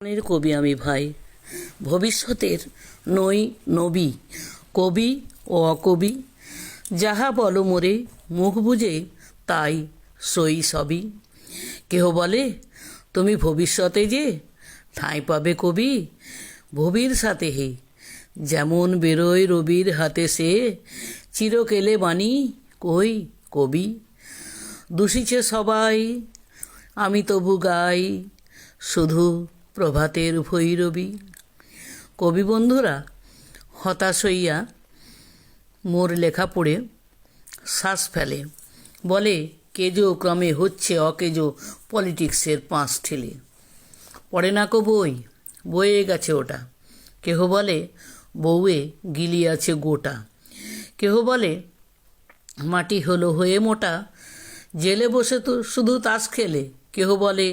প্রাণের কবি আমি ভাই। ভবিষ্যতের নই নবী, কবি ও অকবি, যাহা বলো মোরে মুখ বুঝে তাই সই সবই। কেহ বলে, তুমি ভবিষ্যতে যে ঠাঁই পাবে কবি, ভবির সাথে হে। যেমন বেরোয় রবির হাতে সে, চিরকেলে বাণী কই কবি। দূষিছে সবাই, আমি তবু গাই, শুধু প্রভাতের ভৈরবী। কবি বন্ধুরা, হতাশ হইয়া মোর লেখা পড়ে, শ্বাস ফেলে। বলে, কেজো ক্রমে হচ্ছে অকেজো পলিটিক্সের পাঁচ ঠেলে। পড়ে না কো বই? বয়ে গেছে ওটা। কেহ বলে, বউয়ে গিলিয়াছে গোটা। কেহ বলে, মাটি হলো হয়ে মোটা। জেলে বসে তো শুধু তাস খেলে। কেহ বলে,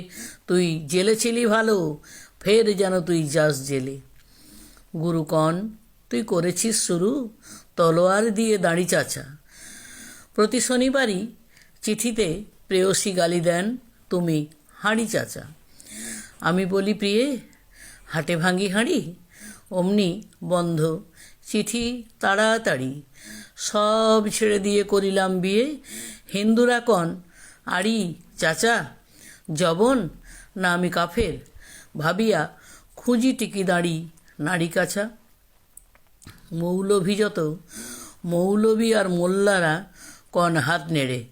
তুই জেলে ছিলি ভালো, ফের যেন তুই যাস জেলে। গুরুকণ তুই করেছিস শুরু, তলোয়ার দিয়ে দাঁড়ি চাচা। প্রতি শনিবারই চিঠিতে প্রেয়সী গালি দেন, তুমি হাঁড়ি চাচা। আমি বলি, প্রিয়ে, হাটে ভাঙি হাঁড়ি? অমনি, বন্ধ, চিঠি তাড়াতাড়ি, সব ছেড়ে দিয়ে করিলাম বিয়ে। হিন্দুরা কন, আড়ি, চাচা জবন না আমি কাফের? ভাবিয়া খুঁজি টিকি দাঁড়ি নারী কাছা। মৌলভী যত মৌলভী আর মোল্লারা কন হাত নেড়ে।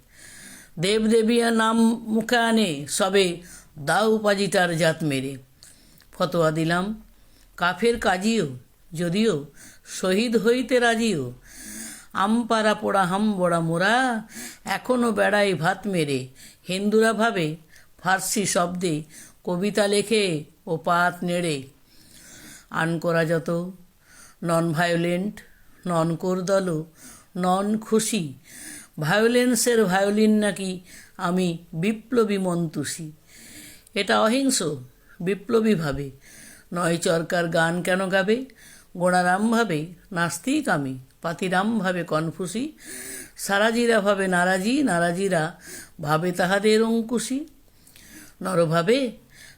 দেবদেবিয়া নাম মুখে আনে, সবে দাউ পাজিটার জাত মেরে। ফতোয়া দিলাম, কাফের কাজিও, যদিও শহীদ হইতে রাজিও। আমপাড়া পোড়া হাম বড়া মোরা এখনও বেড়াই ভাত মেরে। হিন্দুরা ভাবে ফার্সি শব্দে কবিতা লেখে ও পাত নেড়ে। আন করা যত, নন ভায়োলেন্ট, নন কোরদল, নন খুশি, ভায়োলেন্সের ভায়োলিন নাকি আমি বিপ্লবী মন্তুষী। এটা অহিংস, বিপ্লবী ভাবে। নয় চরকার গান কেন গাবে? গোড়ারাম ভাবে নাস্তিক আমি, পাতিরাম ভাবে কনফুসি। সারাজিরা ভাবে নারাজি, নারাজিরা ভাবে তাহাদের অঙ্কুশী। নরভাবে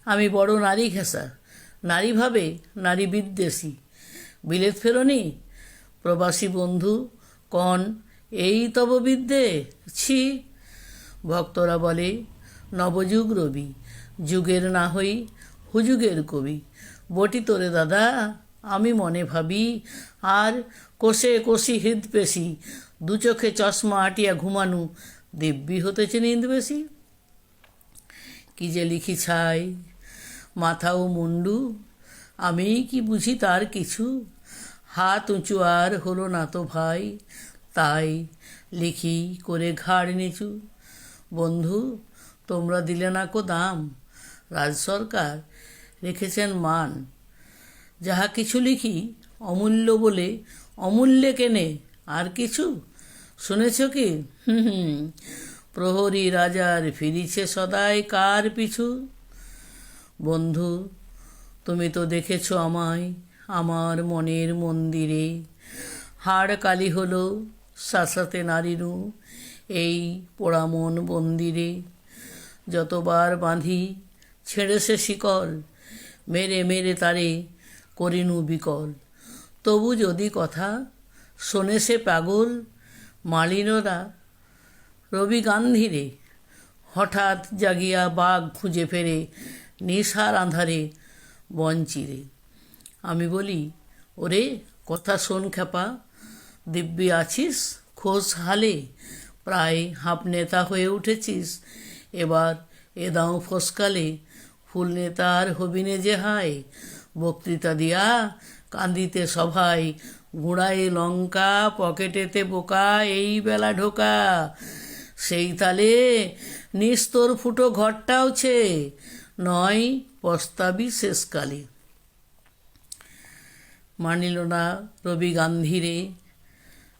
আমি বড় নারী ঘেঁষা, নারী ভাবে নারী বিদ্বেষী। বিলেত ফেরনি, প্রবাসী বন্ধু, কন, এই তব বিদ্যে, ছি। ভক্তরা বলে, নবযুগ রবি, যুগের না হই হুযুগের কবি। বটি তোরে দাদা, আমি মনে ভাবি, আর কোষে কোষি হৃদপেশি, দু চোখে চশমা আটিয়া ঘুমানু, দিব্যি হতেছে নিন্দ বেশি। কি যে লিখি ছাই মাথা ও মুন্ডু আমি কি বুঝি তার কিছু? হাত উঁচু আর হলো না তো ভাই, তাই লিখি করে ঘাড় নিচু। বন্ধু, তোমরা দিলে না কো দাম, রাজ সরকার রেখেছেন মান। যাহা কিছু লিখি অমূল্য বলে, অমূল্যে কেনে আর কিছু? শুনেছ কি? হুম হুম। প্রহরী রাজার ফিরিছে সদাই কার পিছু? বন্ধু, তুমি তো দেখেছ আমায়, আমার মনের মন্দিরে। হাড় কালি হলো শাসাতে নারীরু এই পোড়ামন মন্দিরে। যতবার বাঁধি ছেড়েছে শিকল, মেরে মেরে তারে করিনু বিকল। তবু যদি কথা শোনে সে পাগল, মালিনরা রবি গান্ধীরে হঠাৎ জাগিয়া বাঘ খুঁজে ফেরে নিশার আঁধারে বঞ্চিরে। আমি বলি, ওরে, কথা শোন খেপা দিব্যি আছিস? খোঁজ হালে, প্রায় হাফ নেতা হয়ে উঠেছিস। এবার এ দাও ফসকালে, ফুল নেতার হবিনে যে হায়। বক্তৃতা দিয়া কান্দিতে সভায়, গুড়ায় লঙ্কা, পকেটেতে বোকা, এই বেলা ঢোকা। সেই তালে নিস্তর ফুটো ঘরটাও ঘরটাওছে নয় প্রস্তাবই শেষকালে। মানিল না রবি গান্ধীরে